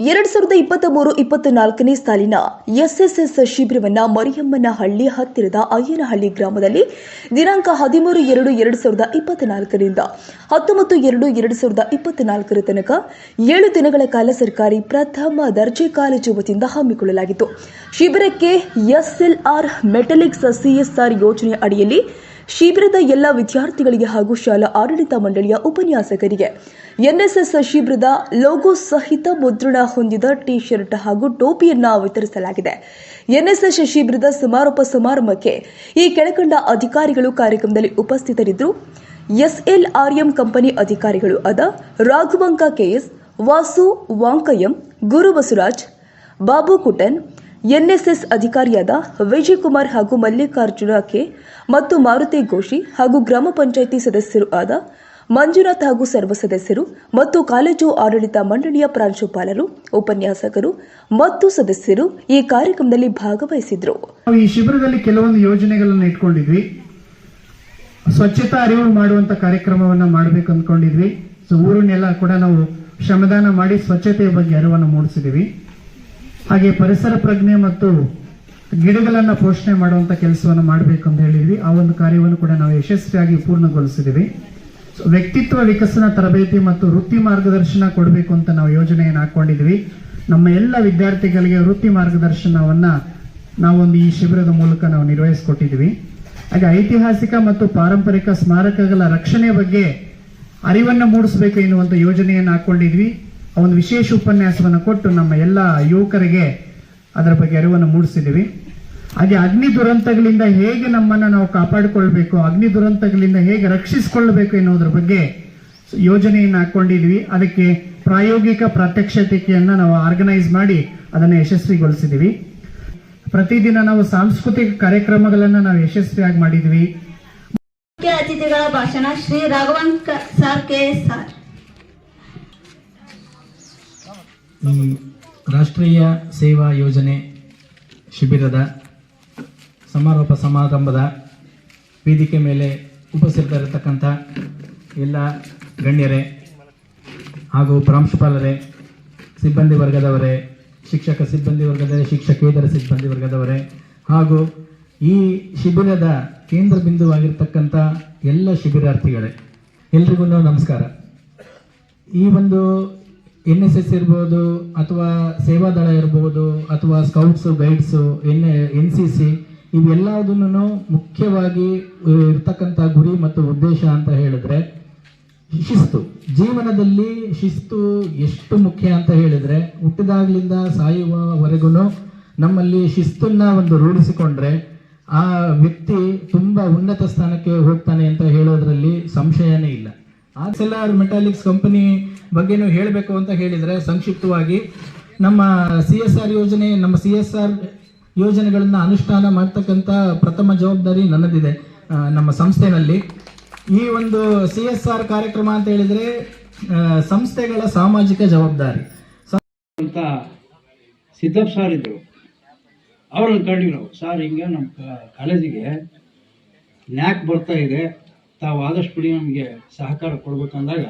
ಎರಡ್ ಸಾವಿರದ ಇಪ್ಪತ್ತ ಮೂರು, ಇಪ್ಪತ್ತ ನಾಲ್ಕನೇ ಸಾಲಿನ ಎಸ್ಎಸ್ಎಸ್ ಶಿಬಿರವನ್ನ ಮರಿಯಮ್ಮನ ಹಳ್ಳಿ ಹತ್ತಿರದ ಅಯ್ಯನಹಳ್ಳಿ ಗ್ರಾಮದಲ್ಲಿ ದಿನಾಂಕ ಹದಿಮೂರು, ಎರಡು, ಎರಡ್ ಸಾವಿರದ ಇಪ್ಪತ್ತ ನಾಲ್ಕರಿಂದ ಹತ್ತೊಂಬತ್ತು ಎರಡು, ಎರಡ್ ಸಾವಿರದ ಇಪ್ಪತ್ತ ನಾಲ್ಕರ ತನಕ ಏಳು ದಿನಗಳ ಕಾಲ ಸರ್ಕಾರಿ ಪ್ರಥಮ ದರ್ಜೆ ಕಾಲೇಜು ವತಿಯಿಂದ ಹಮ್ಮಿಕೊಳ್ಳಲಾಗಿತ್ತು. ಶಿಬಿರಕ್ಕೆ ಎಸ್ಎಲ್ಆರ್ ಮೆಟಲಿಕ್ಸ್ ಸಿಎಸ್ಆರ್ ಯೋಜನೆ ಅಡಿಯಲ್ಲಿ ಶಿಬಿರದ ಎಲ್ಲ ವಿದ್ಯಾರ್ಥಿಗಳಿಗೆ ಹಾಗೂ ಶಾಲಾ ಆಡಳಿತ ಮಂಡಳಿಯ ಉಪನ್ಯಾಸಕರಿಗೆ. ಎನ್ಎಸ್ಎಸ್ ಶಿಬಿರದ ಲೋಗೋ ಸಹಿತ ಮುದ್ರಣ ಹೊಂದಿದ ಟಿ ಶರ್ಟ್ ಹಾಗೂ ಟೋಪಿಯನ್ನ ವಿತರಿಸಲಾಗಿದೆ. ಎನ್ಎಸ್ಎಸ್ ಶಿಬಿರದ ಸಮಾರೋಪ ಸಮಾರಂಭಕ್ಕೆ ಈ ಕೆಳಕಂಡ ಅಧಿಕಾರಿಗಳು ಕಾರ್ಯಕ್ರಮದಲ್ಲಿ ಉಪಸ್ಥಿತರಿದ್ದರು. ಎಸ್ಎಲ್ಆರ್ಎಂ ಕಂಪನಿ ಅಧಿಕಾರಿಗಳು ಅದ ರಾಘವಂಕ ಕೆಎಸ್ ವಾಸು ವಾಂಕಯಂ, ಗುರು ಬಸವರಾಜ್, ಬಾಬು ಕುಟನ್ ಎನ್ಎಸ್ಎಸ್ ಅಧಿಕಾರಿಯಾದ ವಿಜಯಕುಮಾರ್ ಹಾಗೂ ಮಲ್ಲಿಕಾರ್ಜುನ ಕೆ ಮತ್ತು ಮಾರುತಿ ಘೋಷಿ ಹಾಗೂ ಗ್ರಾಮ ಪಂಚಾಯಿತಿ ಸದಸ್ಯರು ಆದ ಮಂಜುನಾಥ್ ಹಾಗೂ ಸರ್ವ ಸದಸ್ಯರು ಮತ್ತು ಕಾಲೇಜು ಆಡಳಿತ ಮಂಡಳಿಯ ಪ್ರಾಂಶುಪಾಲರು, ಉಪನ್ಯಾಸಕರು ಮತ್ತು ಸದಸ್ಯರು ಈ ಕಾರ್ಯಕ್ರಮದಲ್ಲಿ ಭಾಗವಹಿಸಿದ್ರು. ಈ ಶಿಬಿರದಲ್ಲಿ ಕೆಲವೊಂದು ಯೋಜನೆಗಳನ್ನು ಇಟ್ಕೊಂಡಿದ್ವಿ. ಸ್ವಚ್ಛತಾ ಅರಿವು ಮಾಡುವಂತ ಕಾರ್ಯಕ್ರಮವನ್ನ ಮಾಡಬೇಕು ಅಂದ್ಕೊಂಡಿದ್ವಿ. ಸೊ ಊರನ್ನೆಲ್ಲ ಕೂಡ ನಾವು ಶ್ರಮದಾನ ಮಾಡಿ ಸ್ವಚ್ಛತೆಯ ಬಗ್ಗೆ ಅರಿವನ್ನು ಮೂಡಿಸಿದೀವಿ. ಹಾಗೆ ಪರಿಸರ ಪ್ರಜ್ಞೆ ಮತ್ತು ಗಿಡಗಳನ್ನ ಪೋಷಣೆ ಮಾಡುವಂತ ಕೆಲಸವನ್ನು ಮಾಡಬೇಕು ಅಂತ ಹೇಳಿದ್ವಿ. ಆ ಒಂದು ಕಾರ್ಯವನ್ನು ಕೂಡ ನಾವು ಯಶಸ್ವಿಯಾಗಿ ಪೂರ್ಣಗೊಳಿಸಿದ್ದೀವಿ ವ್ಯಕ್ತಿತ್ವ ವಿಕಸನ ತರಬೇತಿ ಮತ್ತು ವೃತ್ತಿ ಮಾರ್ಗದರ್ಶನ ಕೊಡಬೇಕು ಅಂತ ನಾವು ಯೋಜನೆಯನ್ನು ಹಾಕೊಂಡಿದ್ವಿ ನಮ್ಮ ಎಲ್ಲ ವಿದ್ಯಾರ್ಥಿಗಳಿಗೆ ವೃತ್ತಿ ಮಾರ್ಗದರ್ಶನವನ್ನ ನಾವೊಂದು ಈ ಶಿಬಿರದ ಮೂಲಕ ನಾವು ನಿರ್ವಹಿಸಿಕೊಟ್ಟಿದ್ವಿ. ಹಾಗೆ ಐತಿಹಾಸಿಕ ಮತ್ತು ಪಾರಂಪರಿಕ ಸ್ಮಾರಕಗಳ ರಕ್ಷಣೆ ಬಗ್ಗೆ ಅರಿವನ್ನು ಮೂಡಿಸಬೇಕು ಎನ್ನುವಂಥ ಯೋಜನೆಯನ್ನು ಹಾಕೊಂಡಿದ್ವಿ ಒಂದು ವಿಶೇಷ ಉಪನ್ಯಾಸವನ್ನು ಕೊಟ್ಟು ನಮ್ಮ ಎಲ್ಲ ಯುವಕರಿಗೆ ಅದರ ಬಗ್ಗೆ ಅರಿವನ್ನು ಮೂಡಿಸಿದ್ದೀವಿ. ಹಾಗೆ ಅಗ್ನಿ ದುರಂತಗಳಿಂದ ಹೇಗೆ ನಮ್ಮನ್ನ ನಾವು ಕಾಪಾಡಿಕೊಳ್ಬೇಕು, ಅಗ್ನಿ ದುರಂತಗಳಿಂದ ಹೇಗೆ ರಕ್ಷಿಸಿಕೊಳ್ಳಬೇಕು ಎನ್ನುವುದರ ಬಗ್ಗೆ ಯೋಜನೆಯನ್ನು ಹಾಕೊಂಡಿದ್ವಿ ಅದಕ್ಕೆ ಪ್ರಾಯೋಗಿಕ ಪ್ರಾತ್ಯಕ್ಷಿಕೆಯನ್ನ ನಾವು ಆರ್ಗನೈಸ್ ಮಾಡಿ ಅದನ್ನು ಯಶಸ್ವಿಗೊಳಿಸಿದ್ದೀವಿ. ಪ್ರತಿದಿನ ನಾವು ಸಾಂಸ್ಕೃತಿಕ ಕಾರ್ಯಕ್ರಮಗಳನ್ನ ನಾವು ಯಶಸ್ವಿಯಾಗಿ ಮಾಡಿದ್ವಿ ಮುಖ್ಯ ಅತಿಥಿಗಳ ಭಾಷಣ Shri Raghavanka sir K S sir. ಈ ರಾಷ್ಟ್ರೀಯ ಸೇವಾ ಯೋಜನೆ ಶಿಬಿರದ ಸಮಾರೋಪ ಸಮಾರಂಭದ ವೇದಿಕೆ ಮೇಲೆ ಉಪಸ್ಥಿತರಿರತಕ್ಕಂಥ ಎಲ್ಲ ಗಣ್ಯರೇ ಹಾಗೂ ಪ್ರಾಂಶುಪಾಲರೇ, ಸಿಬ್ಬಂದಿ ವರ್ಗದವರೇ, ಶಿಕ್ಷಕ ಸಿಬ್ಬಂದಿ ವರ್ಗದವರೇ, ಶಿಕ್ಷಕೇತರ ಸಿಬ್ಬಂದಿ ವರ್ಗದವರೇ ಹಾಗೂ ಈ ಶಿಬಿರದ ಕೇಂದ್ರ ಬಿಂದುವಾಗಿರ್ತಕ್ಕಂಥ ಎಲ್ಲ ಶಿಬಿರಾರ್ಥಿಗಳೇ, ಎಲ್ರಿಗೂ ನಮಸ್ಕಾರ. ಈ ಒಂದು ಎನ್ ಎಸ್ ಎಸ್ ಇರ್ಬೋದು, ಅಥವಾ ಸೇವಾದಳ ಇರ್ಬೋದು, ಅಥವಾ scouts guides N N C C ಇವೆಲ್ಲದನ್ನು ಮುಖ್ಯವಾಗಿ ಇರ್ತಕ್ಕಂಥ ಗುರಿ ಮತ್ತು ಉದ್ದೇಶ ಅಂತ ಹೇಳಿದ್ರೆ, ಶಿಸ್ತು. ಜೀವನದಲ್ಲಿ ಶಿಸ್ತು ಎಷ್ಟು ಮುಖ್ಯ ಅಂತ ಹೇಳಿದ್ರೆ, ಹುಟ್ಟಿದಾಗ್ಲಿಂದ ಸಾಯುವವರೆಗೂ ನಮ್ಮಲ್ಲಿ ಶಿಸ್ತನ್ನ ಒಂದು ರೂಢಿಸಿಕೊಂಡ್ರೆ, ಆ ವ್ಯಕ್ತಿ ತುಂಬಾ ಉನ್ನತ ಸ್ಥಾನಕ್ಕೆ ಹೋಗ್ತಾನೆ ಅಂತ ಹೇಳೋದ್ರಲ್ಲಿ ಸಂಶಯನೇ ಇಲ್ಲ. ಆರ್ಸೆಲಾರ್ ಮೆಟಾಲಿಕ್ಸ್ ಕಂಪನಿ ಬಗ್ಗೆನೂ ಹೇಳಬೇಕು ಅಂತ ಹೇಳಿದರೆ ಸಂಕ್ಷಿಪ್ತವಾಗಿ ನಮ್ಮ ಸಿ ಎಸ್ ಆರ್ ಯೋಜನೆ, ನಮ್ಮ ಸಿ ಎಸ್ ಆರ್ ಯೋಜನೆಗಳನ್ನು ಅನುಷ್ಠಾನ ಮಾಡ್ತಕ್ಕಂಥ ಪ್ರಥಮ ಜವಾಬ್ದಾರಿ ನನ್ನದಿದೆ ನಮ್ಮ ಸಂಸ್ಥೆನಲ್ಲಿ. ಈ ಒಂದು ಸಿ ಎಸ್ ಆರ್ ಕಾರ್ಯಕ್ರಮ ಅಂತ ಹೇಳಿದರೆ ಸಂಸ್ಥೆಗಳ ಸಾಮಾಜಿಕ ಜವಾಬ್ದಾರಿ. ಅಂತ ಸಿದ್ದಪ್ಪ ಸರ್ ಇದ್ದರು ಅವ್ರನ್ನ ಕಂಡ್ವಿ ನಾವು. ಸರ್ ಹಿಂಗೆ ನಮ್ಮ ಕಾಲೇಜಿಗೆ ನ್ಯಾಕ್ ಬರ್ತಾ ಇದೆ. ತಾವು ಆದಷ್ಟು ಬಿಡಿ ನಮಗೆ ಸಹಕಾರ ಕೊಡ್ಬೇಕಂದಾಗ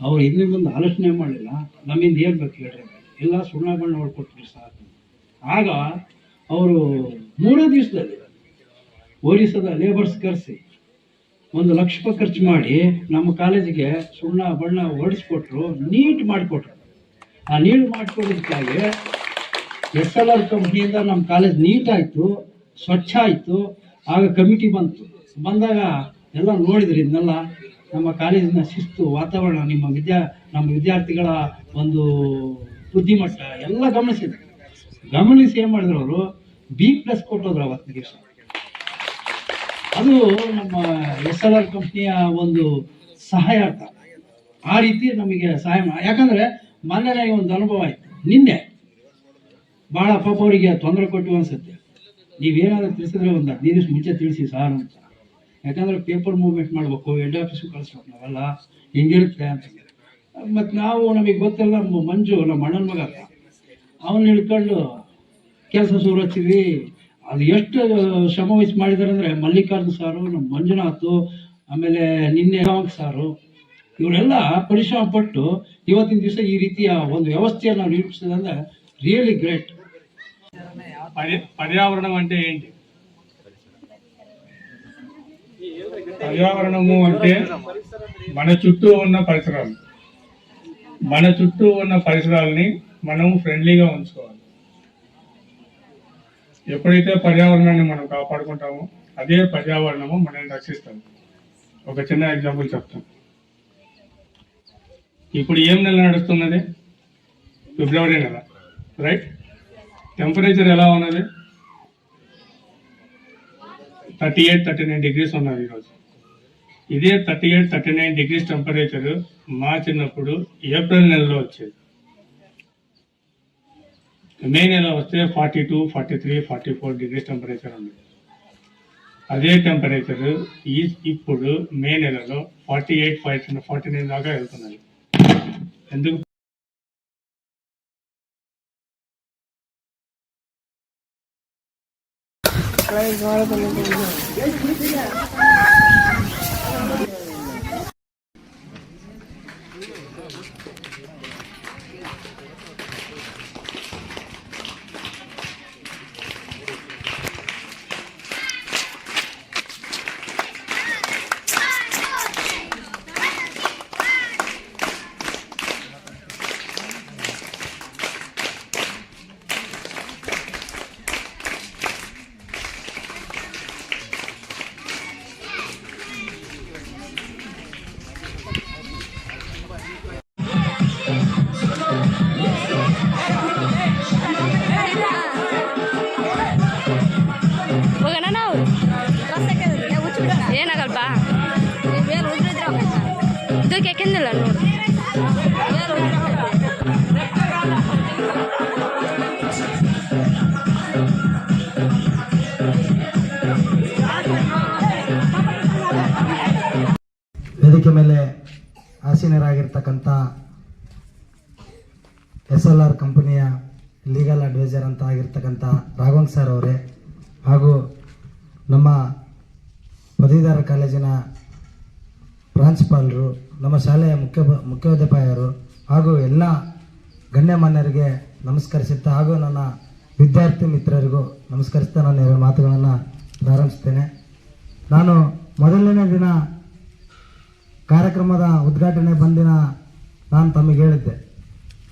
ಅವ್ರು ಹಿಂದೆ ಮುಂದೆ ಆಲೋಚನೆ ಮಾಡಲಿಲ್ಲ. ನಮ್ಮಿಂದ ಏನು ಬೇಕು ಹೇಳ್ರಿ? ಎಲ್ಲ ಸುಣ್ಣ ಬಣ್ಣ ಹೊಡ್ಕೊಟ್ರಿ ಸಾಕು. ಆಗ ಅವರು ಮೂರೇ ದಿವಸದಲ್ಲಿ ಒರಿಸ್ಸಾದ ಲೇಬರ್ಸ್ ಕರೆಸಿ ಒಂದು ಲಕ್ಷ ರೂಪಾಯಿ ಖರ್ಚು ಮಾಡಿ ನಮ್ಮ ಕಾಲೇಜಿಗೆ ಸುಣ್ಣ, ಬಣ್ಣ ಹೊಡಿಸ್ಕೊಟ್ರು, ನೀಟ್ ಮಾಡಿಕೊಟ್ರು. ಆ ನೀಟ್ ಮಾಡಿಕೊಡೋದಕ್ಕಾಗಿ ಎಸ್ ಎಲ್ ಆರ್ ಕಂಪ್ನಿಯಿಂದ ನಮ್ಮ ಕಾಲೇಜ್ ನೀಟ್ ಆಯಿತು ಸ್ವಚ್ಛ ಆಯಿತು, ಆಗ ಕಮಿಟಿ ಬಂತು. ಬಂದಾಗ ಎಲ್ಲ ನೋಡಿದ್ರಿ ಇದನ್ನೆಲ್ಲ ನಮ್ಮ ಕಾಲೇಜಿನ ಶಿಸ್ತು, ವಾತಾವರಣ, ನಿಮ್ಮ ವಿದ್ಯಾ, ನಮ್ಮ ವಿದ್ಯಾರ್ಥಿಗಳ ಒಂದು ಬುದ್ಧಿಮಟ್ಟ ಎಲ್ಲ ಗಮನಿಸಿದ್ರು ಗಮನಿಸಿ ಏನು ಮಾಡಿದ್ರು ಅವರು? ಬಿ ಪ್ಲಸ್ ಕೊಟ್ಟೋದ್ರು ಅವತ್ತಿನ ದಿವಸ. ಅದು ನಮ್ಮ ಎಸ್ ಎಲ್ ಆರ್ ಕಂಪ್ನಿಯ ಒಂದು ಸಹಾಯಾರ್ಥ. ಆ ರೀತಿ ನಮಗೆ ಸಹಾಯ ಯಾಕಂದರೆ ಯಾಕಂದ್ರೆ ಮೊನ್ನೆ ಒಂದು ಅನುಭವ ಆಯ್ತು. ನಿನ್ನೆ ಭಾಳ ಪಾಪ ಅವರಿಗೆ ತೊಂದರೆ ಕೊಟ್ಟು ಅನ್ಸುತ್ತೆ. ನೀವೇನಾದ್ರೂ ತಿಳಿಸಿದ್ರೆ ಒಂದು ಹದಿನೈದು ದಿವಸ ಮುಂಚೆ ತಿಳಿಸಿ ಸಾರ್ ಅಂತ. ಯಾಕಂದ್ರೆ ಪೇಪರ್ ಮೂವ್ಮೆಂಟ್ ಮಾಡ್ಬೇಕು ಹೆಡ್ ಆಫೀಸು ಕಳಿಸ್ಬೇಕು ನಾವೆಲ್ಲ ಹಿಂಗಿರುತ್ತೆ ಅಂತ ಮತ್ತು ನಾವು ನಮಗೆ ಗೊತ್ತಿಲ್ಲ ನಮ್ಮ ಮಂಜು ನಮ್ಮ ಅಣ್ಣನ ಮಗ ಅವನ್ನ ಹಿಡ್ಕೊಂಡು ಕೆಲಸ ಶುರು ಹಚ್ಚಿದ್ವಿ ಅದು ಎಷ್ಟು ಶ್ರಮ ವಹಿಸಿ ಮಾಡಿದ್ದಾರೆ ಅಂದರೆ ಮಲ್ಲಿಕಾರ್ಜುನ ಸಾರು ನಮ್ಮ ಮಂಜುನಾಥ್ ಆಮೇಲೆ ನಿನ್ನೆ ರಾಮಕ್ ಸಾರು ಇವರೆಲ್ಲ ಪರಿಶ್ರಮ ಪಟ್ಟು ಇವತ್ತಿನ ದಿವಸ ಈ ರೀತಿಯ ಒಂದು ವ್ಯವಸ್ಥೆಯನ್ನು ನಿರ್ಮಿಸಿದ್ರೆ ರಿಯಲಿ గ్రేట్ పర్య- పర్యావరణం అంటే ఏంటి పర్యావరణము అంటే మన చుట్టూ ఉన్న పరిసరాలు. మన చుట్టూ ఉన్న పరిసరాలని మనం ఫ్రెండ్లీగా ఉంచుకోవాలి. ఎప్పుడైతే పర్యావరణాన్ని మనం కాపాడుకుంటామో అదే పర్యావరణము మనల్ని రక్షిస్తాము ఒక చిన్న ఎగ్జాంపుల్ చెప్తాను. ఇప్పుడు ఏం నెల నడుస్తున్నది? ఫిబ్రవరి నెల రైట్? టెంపరేచర్ ఎలా ఉన్నది? Thirty eight thirty nine degrees ఉన్నది ఈరోజు. ఇదే thirty eight thirty nine degrees temperature మా చిన్నప్పుడు ఏప్రిల్ నెలలో వచ్చేది. మే నెల వస్తే forty two forty three forty four degrees temperature ఉంది. అదే టెంపరేచర్ ఈ ఇప్పుడు మే నెలలో forty eight forty forty nine దాకా వెళ్తున్నాయి ఎందుకు কালারের জল বলে ಯಾಕೆಂದಿಲ್ಲ ನೋಡಿ ವೇದಿಕೆ ಮೇಲೆ ಆಸೀನರಾಗಿರ್ತಕ್ಕಂಥ ಎಸ್ ಎಲ್ ಆರ್ ಕಂಪನಿಯ ಲೀಗಲ್ ಅಡ್ವೈಸರ್ ಅಂತ ಆಗಿರ್ತಕ್ಕಂಥ ರಾಘವನ್ ಸರ್ ಅವರೇ ಹಾಗೂ ನಮ್ಮ ಪದವೀಧರ ಕಾಲೇಜಿನ ಪ್ರಾಂಶುಪಾಲರು ನಮ್ಮ ಶಾಲೆಯ ಮುಖ್ಯ ಮುಖ್ಯೋಪಾಧ್ಯಾಯರು ಹಾಗೂ ಎಲ್ಲ ಗಣ್ಯಮಾನ್ಯರಿಗೆ ನಮಸ್ಕರಿಸುತ್ತಾ ಹಾಗೂ ನನ್ನ ವಿದ್ಯಾರ್ಥಿ ಮಿತ್ರರಿಗೂ ನಮಸ್ಕರಿಸ್ತಾ ನಾನು ಎರಡು ಮಾತುಗಳನ್ನು ಪ್ರಾರಂಭಿಸ್ತೇನೆ ನಾನು ಮೊದಲನೇ ದಿನ ಕಾರ್ಯಕ್ರಮದ ಉದ್ಘಾಟನೆ ಬಂದಿನ ನಾನು ತಮಗೆ ಹೇಳಿದ್ದೆ.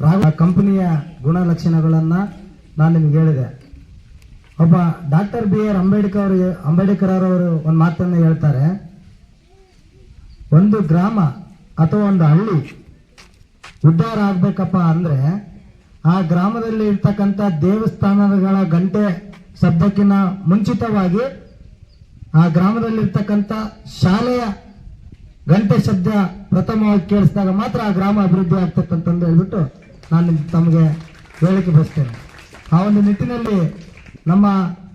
ರಾಘ ಕಂಪನಿಯ ಗುಣಲಕ್ಷಣಗಳನ್ನು ನಾನು ನಿಮಗೆ ಹೇಳಿದೆ. ಒಬ್ಬ ಡಾಕ್ಟರ್ ಬಿ ಆರ್ ಅಂಬೇಡ್ಕರ್ ಅವರು ಅಂಬೇಡ್ಕರ್ ಅವರು ಒಂದು ಮಾತನ್ನು ಹೇಳ್ತಾರೆ. ಒಂದು ಗ್ರಾಮ ಅಥವಾ ಒಂದು ಹಳ್ಳಿ, ಉದ್ಧಾರ ಆಗ್ಬೇಕಪ್ಪ ಅಂದ್ರೆ, ಆ ಗ್ರಾಮದಲ್ಲಿ ಇರ್ತಕ್ಕಂಥ ದೇವಸ್ಥಾನಗಳ ಗಂಟೆ ಶಬ್ದಕ್ಕಿಂತ ಮುಂಚಿತವಾಗಿ ಆ ಗ್ರಾಮದಲ್ಲಿರ್ತಕ್ಕಂಥ ಶಾಲೆಯ ಗಂಟೆ ಶಬ್ದ ಪ್ರಥಮವಾಗಿ ಕೇಳಿಸಿದಾಗ ಮಾತ್ರ ಆ ಗ್ರಾಮ ಅಭಿವೃದ್ಧಿ ಆಗ್ತಕ್ಕಂಥದ್ದು ಹೇಳ್ಬಿಟ್ಟು ನಾನು ತಮಗೆ ಹೇಳಿಕೆ ಬಯಸ್ತೇನೆ. ಆ ಒಂದು ನಿಟ್ಟಿನಲ್ಲಿ ನಮ್ಮ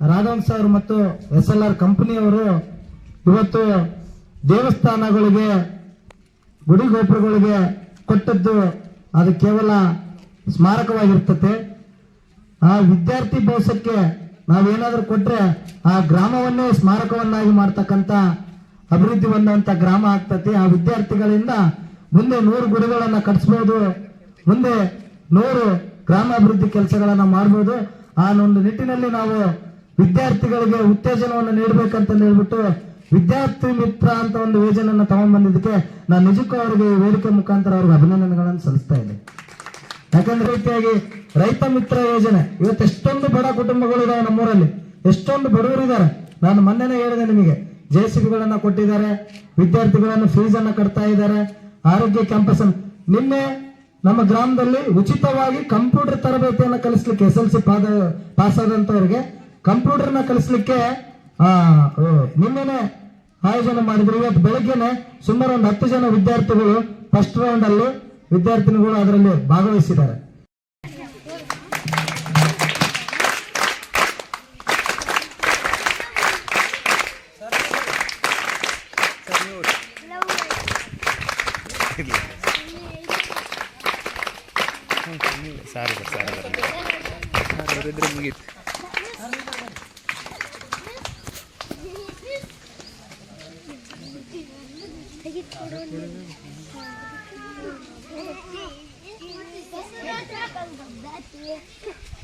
ರಾಘವಂಶ ಅವರು ಮತ್ತು ಎಸ್ ಎಲ್ ಆರ್ ಕಂಪನಿಯವರು ಇವತ್ತು ದೇವಸ್ಥಾನಗಳಿಗೆ ಗುಡಿ ಗೋಪುರಗಳಿಗೆ ಕೊಟ್ಟದ್ದು ಅದು ಕೇವಲ ಸ್ಮಾರಕವಾಗಿರ್ತತೆ ಆ ವಿದ್ಯಾರ್ಥಿ ಭವಸಕ್ಕೆ ನಾವೇನಾದರೂ ಕೊಟ್ಟರೆ ಆ ಗ್ರಾಮವನ್ನೇ ಸ್ಮಾರಕವನ್ನಾಗಿ ಮಾಡ್ತಕ್ಕಂಥ ಅಭಿವೃದ್ಧಿ ಹೊಂದುವಂಥ ಗ್ರಾಮ ಆಗ್ತತಿ ಆ ವಿದ್ಯಾರ್ಥಿಗಳಿಂದ ಮುಂದೆ ನೂರು ಗುಡಿಗಳನ್ನ ಕಟ್ಸ್ಬೋದು, ಮುಂದೆ ನೂರು ಗ್ರಾಮಾಭಿವೃದ್ಧಿ ಕೆಲಸಗಳನ್ನ ಮಾಡ್ಬೋದು. ಆ ಒಂದು ನಿಟ್ಟಿನಲ್ಲಿ ನಾವು ವಿದ್ಯಾರ್ಥಿಗಳಿಗೆ ಉತ್ತೇಜನವನ್ನು ನೀಡಬೇಕಂತ ಹೇಳ್ಬಿಟ್ಟು ವಿದ್ಯಾರ್ಥಿ ಮಿತ್ರ ಅಂತ ಒಂದು ಯೋಜನೆಯನ್ನ ತಗೊಂಡ್ಬಂದಿದ್ದಕ್ಕೆ ನಾನು ನಿಜಕ್ಕೂ ಅವರಿಗೆ ವೇದಿಕೆ ಮುಖಾಂತರ ಅವ್ರಿಗೆ ಅಭಿನಂದನೆಗಳನ್ನು ಸಲ್ಲಿಸ್ತಾ ಇದ್ದೆ ಯಾಕಂದ್ರೆ ರೀತಿಯಾಗಿ ರೈತ ಮಿತ್ರ ಯೋಜನೆ, ಇವತ್ತು ಎಷ್ಟೊಂದು ಬಡ ಕುಟುಂಬಗಳು ಇದಾವೆ ನಮ್ಮೂರಲ್ಲಿ, ಎಷ್ಟೊಂದು ಬಡವರಿದ್ದಾರೆ ನಾನು ಮೊನ್ನೆನೆ ಹೇಳಿದೆ ನಿಮಗೆ ಜೆ ಸಿ ಬಿಗಳನ್ನ ಕೊಟ್ಟಿದ್ದಾರೆ, ವಿದ್ಯಾರ್ಥಿಗಳನ್ನು ಫೀಸ್ ಅನ್ನ ಕಟ್ತಾ ಇದ್ದಾರೆ, ಆರೋಗ್ಯ ಕ್ಯಾಂಪಸ್ ಅನ್ನು. ನಿನ್ನೆ ನಮ್ಮ ಗ್ರಾಮದಲ್ಲಿ ಉಚಿತವಾಗಿ ಕಂಪ್ಯೂಟರ್ ತರಬೇತಿಯನ್ನು ಕಲಿಸ್ಲಿಕ್ಕೆ ಎಸ್ ಎಲ್ ಸಿ ಪಾಸ್ ಆದಂತವ್ರಿಗೆ ಕಂಪ್ಯೂಟರ್ನ ಕಲಿಸ್ಲಿಕ್ಕೆ ಹಾ ನಿನ್ನೆನೆ ಆಯೋಜನೆ ಮಾಡಿದ್ರು. ಇವತ್ತು ಬೆಳಗ್ಗೆನೆ ಸುಮಾರು ಒಂದು ಹತ್ತು ಜನ ವಿದ್ಯಾರ್ಥಿಗಳು ಫಸ್ಟ್ ರೌಂಡ್ ಅಲ್ಲಿ ವಿದ್ಯಾರ್ಥಿನಿಗಳು ಅದರಲ್ಲಿ ಭಾಗವಹಿಸಿದ್ದಾರೆ. ಸಾರಿ ಸರ್ ಸಾರಿ ಮುಗೀತು Thank you.